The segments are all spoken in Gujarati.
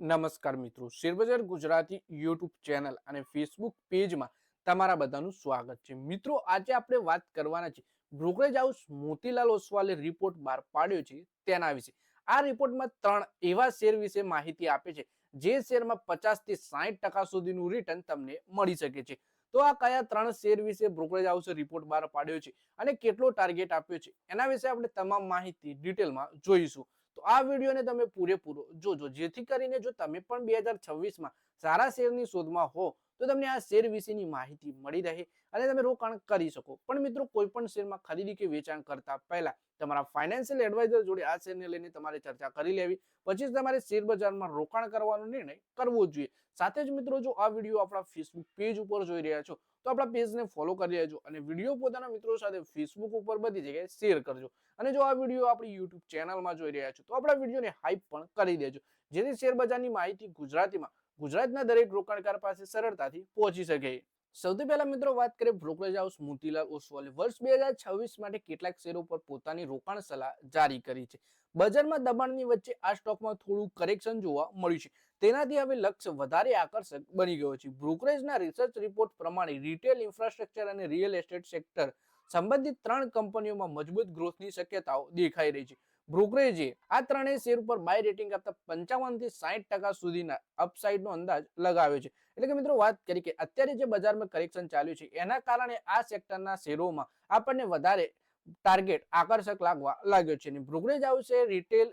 નમસ્કાર મિત્રો, શેરબજાર ગુજરાતી યુટ્યુબ ચેનલ અને ફેસબુક પેજમાં તમારા બધાનું સ્વાગત છે. મિત્રો, આજે આપણે વાત કરવાના છે બ્રોકરેજ હાઉસ મોતીલાલ ઓસવાલે રિપોર્ટ બહાર પાડ્યો છે તેના વિશે. આ રિપોર્ટમાં ત્રણ એવા શેર વિશે માહિતી આપે છે જે શેરમાં પચાસથી સાહીઠ ટકા સુધીનું રિટર્ન તમને મળી શકે છે. તો આ કયા ત્રણ શેર વિશે બ્રોકરેજ હાઉસે રિપોર્ટ બહાર પાડ્યો છે અને કેટલો ટાર્ગેટ આપ્યો છે એના વિશે આપણે તમામ માહિતી ડિટેલમાં જોઈશું. તો આ વિડીયોને તમે પૂરેપૂરો જોજો. જેથી કરીને જો તમે પણ બે હજાર છવ્વીસમાં સારા શેરની શોધમાં હો તો તમને આ શેર વિશેની માહિતી મળી રહે અને તમે રોકાણ કરી શકો. પણ મિત્રો કોઈ પણ શેરમાં ખરીદી કે વેચાણ કરતા પહેલા તમારા ફાઇનાન્શિયલ એડવાઇઝર જોડે આ શેરને લઈને તમારે ચર્ચા કરી લેવી. પછી જ તમારે શેર બજારમાં રોકાણ કરવાનો નિર્ણય કરવો જોઈએ. સાથે જ મિત્રો, જો આ વીડિયો આપણા ફેસબુક પેજ ઉપર જોઈ રહ્યા છો, તો આપણા પેજને ફોલો કરી લેજો અને વીડિયો પોતાના મિત્રો સાથે ફેસબુક ઉપર બધી જગ્યાએ શેર કરજો. અને જો આ વીડિયો આપણી યુટ્યુબ ચેનલમાં જોઈ રહ્યા છો, તો આપણા વિડીયોને હાઈપ પણ કરી દેજો. જેથી શેર બજારની માહિતી ગુજરાતીમાં ગુજરાતના દરેક રોકાણકાર પાસે સરળતાથી પહોંચી શકે. સૌથી પહેલા મિત્રો વાત કરીએ બ્રોકરેજ હાઉસ મોતીલાલ ઓસવાલે. વર્ષ બે હજાર છવ્વીસ માટે કેટલાક શેરો પર પોતાની રોકાણ સલાહ જારી કરી છે. બજારમાં દબાણની વચ્ચે આ સ્ટોકમાં થોડું કરેક્શન જોવા મળ્યું છે. તેનાથી હવે લક્ષ્ય વધારે આકર્ષક બની ગયો છે. બ્રોકરેજના રિસર્ચ રિપોર્ટ પ્રમાણે રિટેલ ઇન્ફ્રાસ્ટ્રક્ચર અને રિયલ એસ્ટેટ સેક્ટર સંબંધિત ત્રણ કંપનીઓમાં મજબૂત ગ્રોથની શક્યતાઓ દેખાઈ રહી છે. બ્રોકરેજે આ ત્રણેય શેર ઉપર બાય રેટિંગ આપતા પંચાવનથી સાહીઠ ટકા સુધીના અપસાઇડ નો અંદાજ લગાવ્યો છે. એટલે કે મિત્રો વાત કરી કે અત્યારે જે બજારમાં કરેક્શન ચાલ્યું છે, એના કારણે આ સેક્ટરના શેરોમાં આપણને વધારે ટાર્ગેટ આકર્ષક લાગવા લાગ્યો છે. અને બ્રોકરેજ આવશે રિટેલ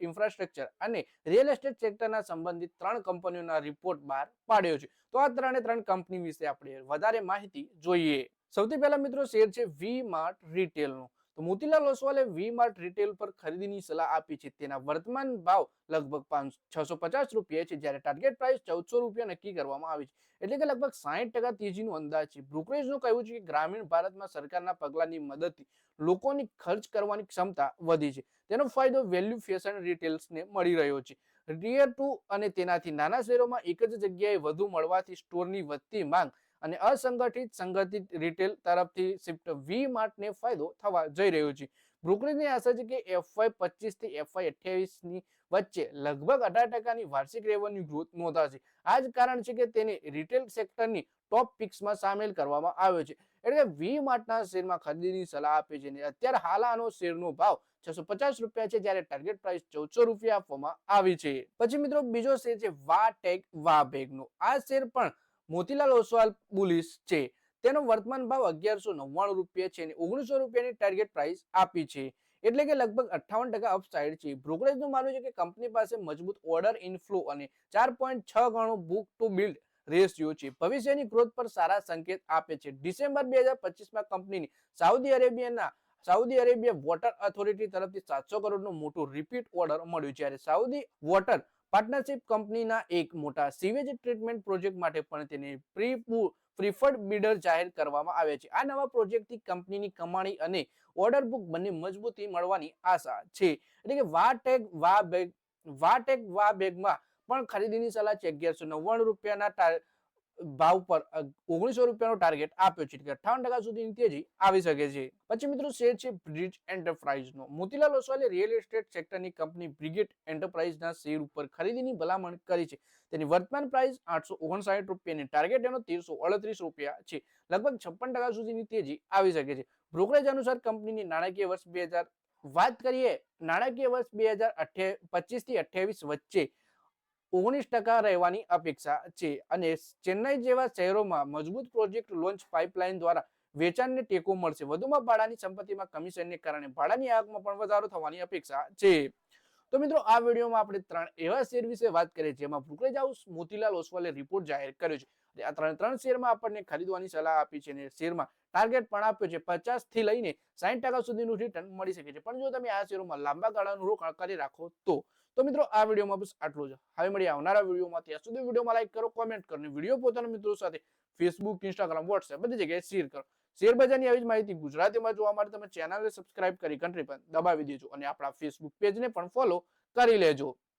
ઇન્ફ્રાસ્ટ્રક્ચર અને રિયલ એસ્ટેટ સેક્ટરના સંબંધિત ત્રણ કંપનીઓના રિપોર્ટ બહાર પાડ્યો છે. તો આ ત્રણે ત્રણ કંપની વિશે આપણે વધારે માહિતી જોઈએ. સૌથી પહેલા મિત્રો શેર છે વી માર્ટ રિટેલનો તો મોતીલાલ ઓસવાલે વી માર્ટ રિટેલ પર ખરીદીની સલાહ આપી છે. તેના વર્તમાન ભાવ લગભગ પાંચ છસો પચાસ રૂપિયા છે, જ્યારે ટાર્ગેટ પ્રાઇસ ચૌદસો રૂપિયા નક્કી કરવામાં આવી છે. એટલે કે લગભગ સાહીઠ ટકા તેજીનો અંદાજ છે. બ્રોકરેજનું કહેવું છે કે ગ્રામીણ ભારતમાં સરકારના પગલાંની મદદથી લોકોની ખર્ચ કરવાની ક્ષમતા વધી છે. તેનો ફાયદો વેલ્યુ ફેશન રિટેલ્સને મળી રહ્યો છે. રિયર ટુ અને તેનાથી નાના શહેરોમાં એક જ જગ્યાએ વધુ મળવાથી સ્ટોરની વધતી માંગ અને અસંગઠિત સંગઠિત રિટેલ તરફથી શિફ્ટ વી માર્ટને ફાયદો થવા જઈ રહ્યો છે. બ્રોકરેજની આશા છે કે એફવાય પચીસથી એફવાય અઠ્યાવીસની વચ્ચે લગભગ અઢાર ટકાની વાર્ષિક રેવન્યુ ગ્રોથ નોંધાશે. આ જ કારણ છે કે તેને રિટેલ સેક્ટરની ટોપ પિક્સમાં સામેલ કરવામાં આવ્યો છે. એટલે વી માર્ટના શેરમાં ખરીદીની સલાહ આપે છે અત્યારે હાલ આનો શેરનો ભાવ છસો પચાસ રૂપિયા છે જ્યારે ટાર્ગેટ પ્રાઇસ ચૌદસો રૂપિયા આપવામાં આવી છે. પછી મિત્રો બીજો શેર છે વા ટેક વા બેગનો આ શેર પણ મોતીલાલ ઓસવાલ બુલિસ છે. તેનો વર્તમાન ભાવ અગિયારસો નવ્વાણું રૂપિયા છે અને ઓગણીસો રૂપિયાની ટાર્ગેટ પ્રાઇસ આપી છે. એટલે કે લગભગ અઠ્ઠાવન ટકા અપસાઇડ છે. બ્રોકરેજનું માનવું છે કે કંપની પાસે મજબૂત ઓર્ડર ઇનફ્લો અને ચાર પોઈન્ટ છ ગણો બુક ટુ બિલ્ડ રેશિયો છે. ભવિષ્યની ગ્રોથ પર સારા સંકેત આપે છે. ડિસેમ્બર બે હજાર પચીસમાં કંપનીની સાઉદી અરેબિયાના સાઉદી અરેબિયા વોટર ઓથોરિટી તરફથી સાતસો કરોડનું મોટું રિપીટ ઓર્ડર મળ્યું. જ્યારે સાઉદી વોટર પાર્ટનરશિપ કંપનીના એક મોટા સીવેજ ટ્રીટમેન્ટ પ્રોજેક્ટ માટે પણ તેને પ્રી પ્રિફર્ડ બિડર જાહેર કરવામાં આવ્યા છે. આ નવા પ્રોજેક્ટથી કંપનીની કમાણી અને ઓર્ડર બુક બંને મજબૂતી મળવાની આશા છે. એટલે કે વા ટેગ વા બેગ વા ટેગ વા બેગમાં પણ ખરીદીની સલાહ છે. અગિયારસો નવ્વાણું રૂપિયાના ભાવ પર ઓગણીસો રૂપિયાનો ટાર્ગેટ આપ્યો છે. એટલે અઠાવન ટકા સુધીની તેજી આવી શકે છે. પછી મિત્રો શેર છે બ્રિજ એન્ટરપ્રાઇઝનો મોતીલાલ ઓસવાલે રિયલ એસ્ટેટ સેક્ટરની કંપની બ્રિગેડ એન્ટરપ્રાઇઝના શેર ઉપર ખરીદીની ભલામણ કરી છે. તેની વર્તમાન પ્રાઇસ આઠસો ઓગણસાઠ રૂપિયાની ટાર્ગેટ એનો તેરસો અડત્રીસ રૂપિયા છે. લગભગ છપ્પન ટકા સુધીની તેજી આવી શકે છે. બ્રોકરેજ અનુસાર કંપનીની નાણાકીય વર્ષ બે હજાર, વાત કરીએ, નાણાકીય વર્ષ બે હજાર પચીસથી અઠ્યાવીસ વચ્ચે ઓગણીસ ટકા રહેવાની અપેક્ષા છે અને ચેન્નાઈ જેવા શહેરોમાં મજબૂત પ્રોજેક્ટ લોન્ચ પાઇપલાઇન દ્વારા વેચાણને ટેકો મળશે. વધુમાં ભાડાની સંપત્તિમાં કમિશનને કારણે ભાડાની આવકમાં પણ વધારો થવાની અપેક્ષા છે. તો મિત્રો, આ વિડીયોમાં આપણે ત્રણ એવા શેર વિશે વાત કરીએ જેમાં બ્રોકરેજ હાઉસ મોતીલાલ ઓસવાલે રિપોર્ટ જાહેર કર્યો છે. આ ત્રણ ત્રણ શેરમાં આપણને ખરીદવાની સલાહ આપી છે અને શેરમાં ટાર્ગેટ પણ આપ્યો છે. પચાસથી લઈને સાઠ ટકા સુધીનું રિટર્ન મળી શકે છે. પણ જો તમે આ શેરોમાં લાંબા ગાળાનું રોકાણ કરી રાખો તો તો મિત્રો, આ વિડીયોમાં બસ આટલું જ. હવે મળી આવનારા વિડીયોમાં. ત્યાં સુધી વિડીયોમાં લાઈક કરો કોમેન્ટ કરો વીડિયો પોતાના મિત્રો સાથે ફેસબુક ઇન્સ્ટાગ્રામ વોટ્સએપ બધી જગ્યાએ શેર કરો. શેર બજારની આવી જ માહિતી ગુજરાતીમાં જોવા માટે તમે ચેનલને સબસ્ક્રાઇબ કરી ઘંટડી પણ દબાવી દેજો અને આપણા ફેસબુક પેજને પણ ફોલો કરી લેજો.